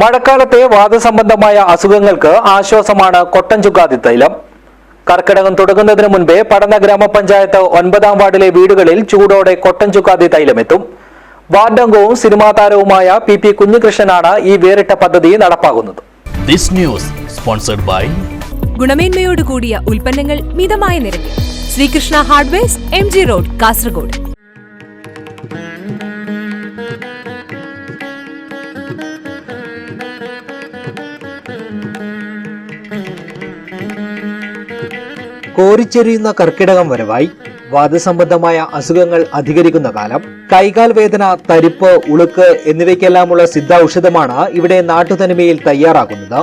മഴക്കാലത്തെ വാദസംബന്ധമായ അസുഖങ്ങൾക്ക് ആശ്വാസമാണ് കൊട്ടൻചുക്കാതി തൈലം. കർക്കിടകം തുടങ്ങുന്നതിന് മുൻപേ പടന്ന ഗ്രാമപഞ്ചായത്ത് ഒൻപതാം വാർഡിലെ വീടുകളിൽ ചൂടോടെ കൊട്ടൻചുക്കാതി തൈലമെത്തും. വാർഡംഗവും സിനിമാ താരവുമായ പി പി കുഞ്ഞികൃഷ്ണനാണ് ഈ വേറിട്ട പദ്ധതി നടപ്പാക്കുന്നത്. This news sponsored by ഗുണമേന്മയോട് കൂടിയ ഉൽപ്പന്നങ്ങൾ മിതമായ നിരക്കിൽ. Sreekrishna hardware M G road Kasaragod. കോരിച്ചെരിയുന്ന കർക്കിടകം വരവായി വാദസംബന്ധമായ അസുഖങ്ങൾ അധികരിക്കുന്ന കാലം കൈകാൽ വേദന തരിപ്പ് ഉളുക്ക് എന്നിവയ്ക്കെല്ലാമുള്ള സിദ്ധ ഔഷധമാണ് ഇവിടെ നാട്ടുതനിമയിൽ തയ്യാറാക്കുന്നത്.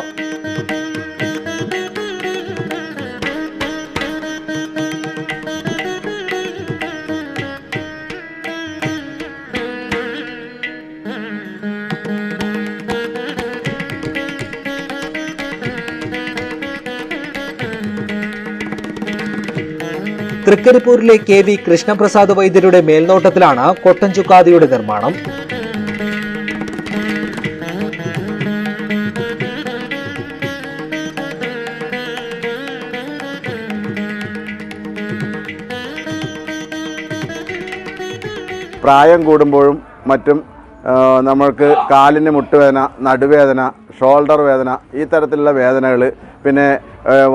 തൃക്കരിപ്പൂരിലെ കെ വി കൃഷ്ണപ്രസാദ് വൈദ്യരുടെ മേൽനോട്ടത്തിലാണ് കൊട്ടൻചുക്കാദിയുടെ നിർമ്മാണം. പ്രായം കൂടുമ്പോഴും മറ്റും നമ്മൾക്ക് കാലിന് മുട്ടുവേദന നടുവേദന ഷോൾഡർ വേദന ഈ തരത്തിലുള്ള വേദനകൾ പിന്നെ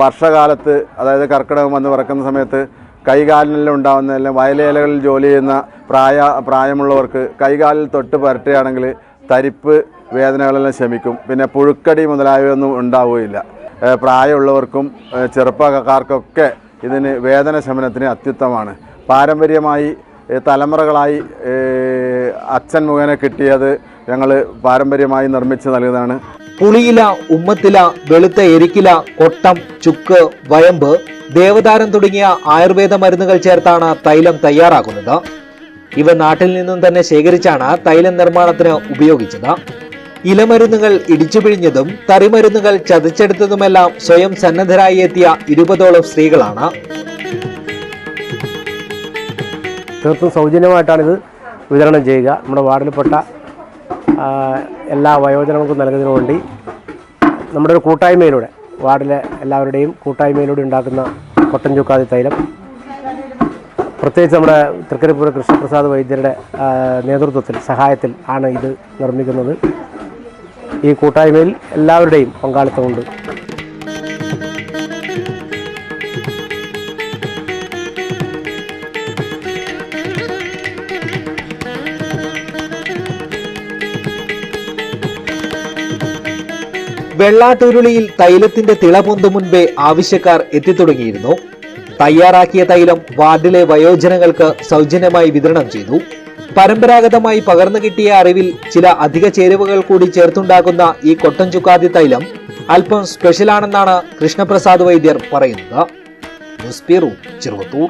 വർഷകാലത്ത് അതായത് കർക്കിടകം വന്ന് പറക്കുന്ന സമയത്ത് കൈകാലിനെല്ലാം ഉണ്ടാകുന്ന അല്ലെങ്കിൽ വയലേലകളിൽ ജോലി ചെയ്യുന്ന പ്രായ പ്രായമുള്ളവർക്ക് കൈകാലിൽ തൊട്ട് പരട്ടുകയാണെങ്കിൽ തരിപ്പ് വേദനകളെല്ലാം ശമിക്കും. പിന്നെ പുഴുക്കടി മുതലായവയൊന്നും ഉണ്ടാവുകയില്ല. പ്രായമുള്ളവർക്കും ചെറുപ്പക്കാർക്കൊക്കെ ഇതിന് വേദന ശമനത്തിന് അത്യുത്തമാണ്. പാരമ്പര്യമായി തലമുറകളായി അച്ഛൻ മുഖേന കിട്ടിയത് ഞങ്ങൾ പാരമ്പര്യമായി നിർമ്മിച്ച് നൽകുന്നതാണ്. പുളിയില ഉമ്മത്തില വെളുത്ത എരിക്കില കൊട്ടം ചുക്ക് വയമ്പ് ദേവതാരം തുടങ്ങിയ ആയുർവേദ മരുന്നുകൾ ചേർത്താണ് തൈലം തയ്യാറാക്കുന്നത്. ഇവ നാട്ടിൽ നിന്നും തന്നെ ശേഖരിച്ചാണ് തൈലം നിർമ്മാണത്തിന് ഉപയോഗിച്ചത്. ഇലമരുന്നുകൾ ഇടിച്ചുപിഴിഞ്ഞതും തറിമരുന്നുകൾ ചതിച്ചെടുത്തതുമെല്ലാം സ്വയം സന്നദ്ധരായി എത്തിയ ഇരുപതോളം സ്ത്രീകളാണ്. തീർത്തും ഇത് വിതരണം ചെയ്യുക. നമ്മുടെ വാർഡിൽപ്പെട്ട എല്ലാ വയോജനങ്ങൾക്കും നൽകുന്നതിനു വേണ്ടി നമ്മുടെ ഒരു കൂട്ടായ്മയിലൂടെ വാർഡിലെ എല്ലാവരുടെയും കൂട്ടായ്മയിലൂടെ ഉണ്ടാക്കുന്ന കൊട്ടൻ ചുക്കാതി തൈലം പ്രത്യേകിച്ച് നമ്മുടെ തൃക്കരിപ്പൂർ കൃഷ്ണപ്രസാദ് വൈദ്യരുടെ നേതൃത്വത്തിൽ സഹായത്തിൽ ആണ് ഇത് നിർമ്മിക്കുന്നത്. ഈ കൂട്ടായ്മയിൽ എല്ലാവരുടെയും പങ്കാളിത്തമുണ്ട്. വെള്ളാട്ടുരുളിയിൽ തൈലത്തിന്റെ തിള പൊന്തു മുൻപേ ആവശ്യക്കാർ എത്തിത്തുടങ്ങിയിരുന്നു. തയ്യാറാക്കിയ തൈലം വാർഡിലെ വയോജനങ്ങൾക്ക് സൗജന്യമായി വിതരണം ചെയ്തു. പരമ്പരാഗതമായി പകർന്നു കിട്ടിയ അറിവിൽ ചില അധിക ചേരുവകൾ കൂടി ചേർത്തുണ്ടാക്കുന്ന ഈ കൊട്ടൻ ചുക്കാതി തൈലം അല്പം സ്പെഷ്യലാണെന്നാണ് കൃഷ്ണപ്രസാദ് വൈദ്യർ പറയുന്നത്. ചെറുവത്തൂർ